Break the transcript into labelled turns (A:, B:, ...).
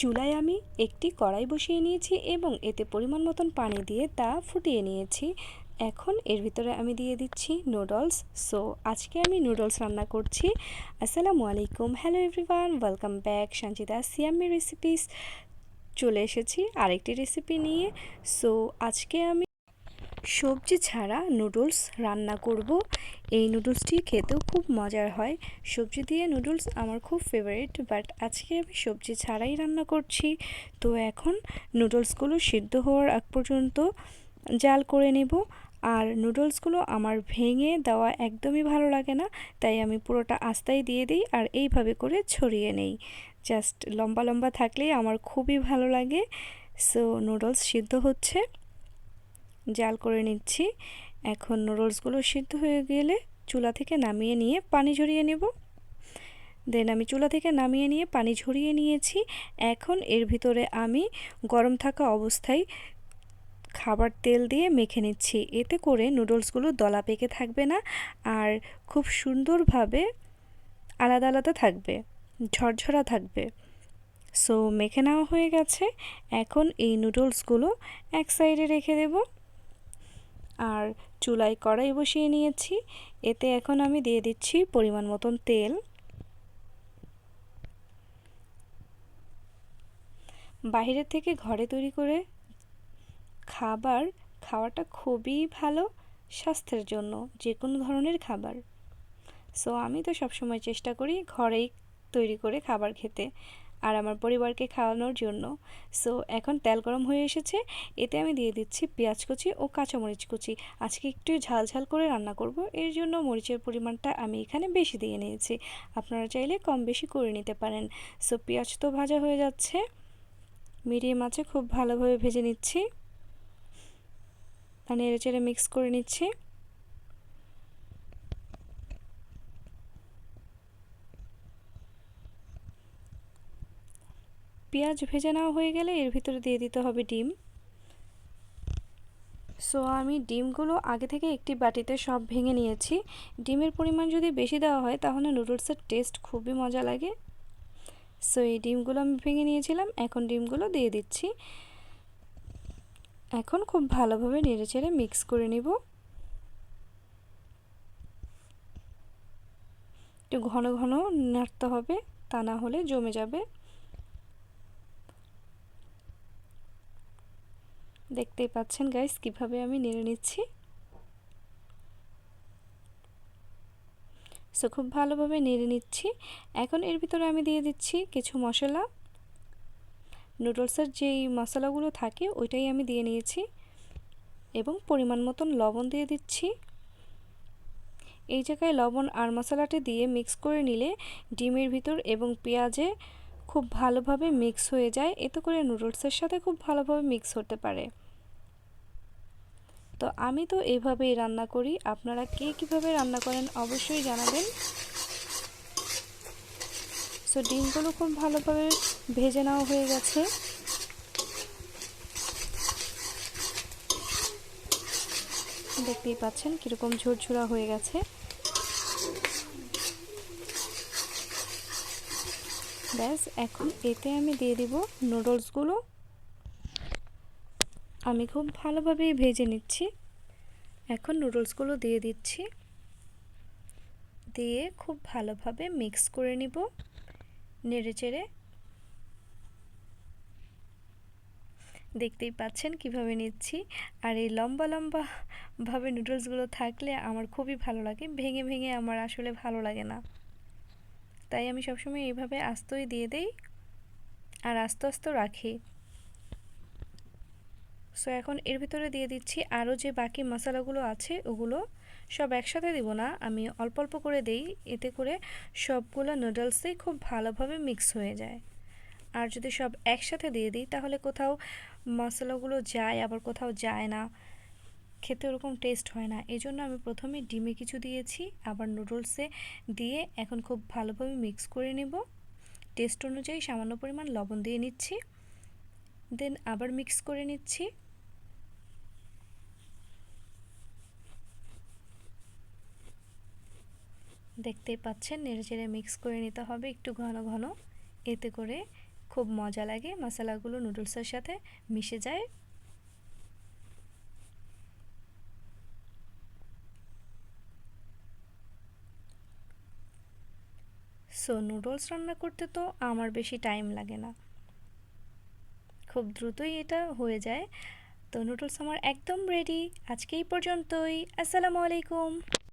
A: চুলায় আমি একটি কড়াই বসিয়ে নিয়েছি এবং এতে পরিমাণ মতন পানি দিয়ে তা ফুটিয়ে নিয়েছি। এখন এর ভিতরে আমি দিয়ে দিচ্ছি নুডলস সো আজকে আমি নুডলস রান্না করছি। আসসালামু আলাইকুম। Hello everyone welcome back Sanchita Siyami recipes চলে এসেছি আরেকটি রেসিপি নিয়ে। সো আজকে আমি সবজি ছাড়া নুডলস রান্না করব। এই নুডলসটি খেতেও খুব মজার হয়। সবজি দিয়ে নুডলস আমার খুব ফেভারিট বাট আজকে আমি সবজি ছাড়াই রান্না করছি। তো এখন নুডলসগুলো সিদ্ধ হওয়ার আগ পর্যন্ত জাল করে নেব। আর নুডলসগুলো আমার ভেঙে দেওয়া একদমই ভালো লাগে না, তাই আমি পুরোটা আস্তাই দিয়ে দিই আর এইভাবে করে ছড়িয়ে নেই। জাস্ট লম্বা লম্বা থাকলেই আমার খুবই ভালো লাগে। সো নুডলস সিদ্ধ হচ্ছে। জাল করে নিচ্ছি। এখন নুডলসগুলো সিদ্ধ হয়ে গেলে চুলা থেকে নামিয়ে নিয়ে পানি ঝরিয়ে নেব। দেন আমি চুলা থেকে নামিয়ে নিয়ে পানি ঝরিয়ে নিয়েছি। এখন এর ভিতরে আমি গরম থাকা অবস্থায় খাবার তেল দিয়ে মেখে নিচ্ছি। এতে করে নুডলসগুলো দলা পেকে থাকবে না আর খুব সুন্দরভাবে আলাদা আলাদা থাকবে, ঝরঝরা থাকবে। সো মেখে নেওয়া হয়ে গেছে। এখন এই নুডলসগুলো এক সাইডে রেখে দেব। চুলায় কড়াই বসিয়ে নিয়েছি। এতে এখন আমি দিয়ে দিচ্ছি পরিমাণ মতন তেল। বাহিরের থেকে ঘরে তৈরি করে খাবার খাওয়াটা খুবই ভালো স্বাস্থ্যের জন্য যে কোনো ধরনের খাবার। সো আমি তো সবসময় চেষ্টা করি ঘরেই তৈরি করে খাবার খেতে। আর আমার পরিবারকে খাওয়ানোর জন্য। সো এখন তেল গরম হয়ে এসেছে। এতে আমি দিয়ে দিচ্ছি পেঁয়াজ কুচি ও কাঁচামরিচ কুচি। আজকে একটু ঝাল ঝাল করে রান্না করব। এর জন্য মরিচের পরিমাণটা আমি এখানে বেশি দিয়ে নিয়েছি। আপনারা চাইলে কম বেশি করে নিতে পারেন। সো পেঁয়াজ তো ভাজা হয়ে যাচ্ছে। মিডিয়াম আছে খুব ভালোভাবে ভেজে নিচ্ছি। আর নেড়ে চেড়ে মিক্স করে নিচ্ছি। পেঁয়াজ ভেজে নেওয়া হয়ে গেলে এর ভিতরে দিয়ে দিতে হবে ডিম। সো আমি ডিমগুলো আগে থেকে একটি বাটিতে সব ভেঙে নিয়েছি। ডিমের পরিমাণ যদি বেশি দেওয়া হয়, তাহলে নুডলসের টেস্ট খুবই মজা লাগে। সো এই ডিমগুলো আমি ভেঙে নিয়েছিলাম, এখন ডিমগুলো দিয়ে দিচ্ছি। এখন খুব ভালোভাবে নেড়ে চেড়ে মিক্স করে নিব। একটু ঘন ঘন নাড়তে হবে, তা না হলে জমে যাবে। দেখতেই পাচ্ছেন গাইস কীভাবে আমি নেড়ে নিচ্ছি। সো খুব ভালোভাবে নেড়ে নিচ্ছি। এখন এর ভিতরে আমি দিয়ে দিচ্ছি কিছু মশলা। নুডলসের যেই মশলাগুলো থাকে, ওইটাই আমি দিয়ে নিয়েছি। এবং পরিমাণ মতন লবণ দিয়ে দিচ্ছি। এই জায়গায় লবণ আর মশলাটি দিয়ে মিক্স করে নিলে ডিমের ভিতর এবং পেঁয়াজে খুব ভালোভাবে মিক্স হয়ে যায়। এতে করে নুডলসের সাথে খুব ভালোভাবে মিক্স হতে পারে। তো আমি তো এইভাবেই রান্না করি। আপনারা কে কীভাবে রান্না করেন অবশ্যই জানাবেন। সো ডিমগুলো খুব ভালোভাবে ভেজে নেওয়া হয়ে গেছে। দেখতেই পাচ্ছেন কীরকম ঝুরঝুরা হয়ে গেছে। ব্যাস, এখন এতে আমি দিয়ে দিব নুডলসগুলো। আমি খুব ভালোভাবেই ভেজে নিচ্ছি। এখন নুডলসগুলো দিয়ে দিচ্ছি। দিয়ে খুব ভালোভাবে মিক্স করে নিব নেড়ে চেড়ে দেখতেই পাচ্ছেন কীভাবে নিচ্ছি। আর এই লম্বা লম্বা ভাবে নুডলসগুলো থাকলে আমার খুবই ভালো লাগে। ভেঙে ভেঙে আমার আসলে ভালো লাগে না। তাই আমি সবসময় এইভাবে আস্তই দিয়ে দেই আর আস্তে আস্তে রাখি। সো এখন এর ভিতরে দিয়ে দিচ্ছি আরও যে বাকি মশলাগুলো আছে, ওগুলো সব একসাথে দিব না। আমি অল্প অল্প করে দেই, এতে করে সবগুলো নুডলসেই খুব ভালোভাবে মিক্স হয়ে যায়। আর যদি সব একসাথে দিয়ে দিই, তাহলে কোথাও মশলাগুলো যায়, আবার কোথাও যায় না। খেতে ওরকম টেস্ট হয় না। এজন্য আমি প্রথমে ডিমে কিছু দিয়েছি, আবার নুডলসে দিয়ে এখন খুব ভালোভাবে মিক্স করে নেব। টেস্ট অনুযায়ী সামান্য পরিমাণ লবণ দিয়ে নিচ্ছি দেন আবার মিক্স করে নিচ্ছি। দেখতেই পাচ্ছেন নেড়ে চেড়ে মিক্স করে নিতে হবে একটু ঘন ঘন। এতে করে খুব মজা লাগে, মশলাগুলো নুডলসের সাথে মিশে যায়। সো নুডলস রান্না করতে তো আমার বেশি টাইম লাগে না। খুব দ্রুতই এটা হয়ে যায়। তো নুডলস আমার একদম রেডি আজকে এই পর্যন্তই। আসসালামু আলাইকুম।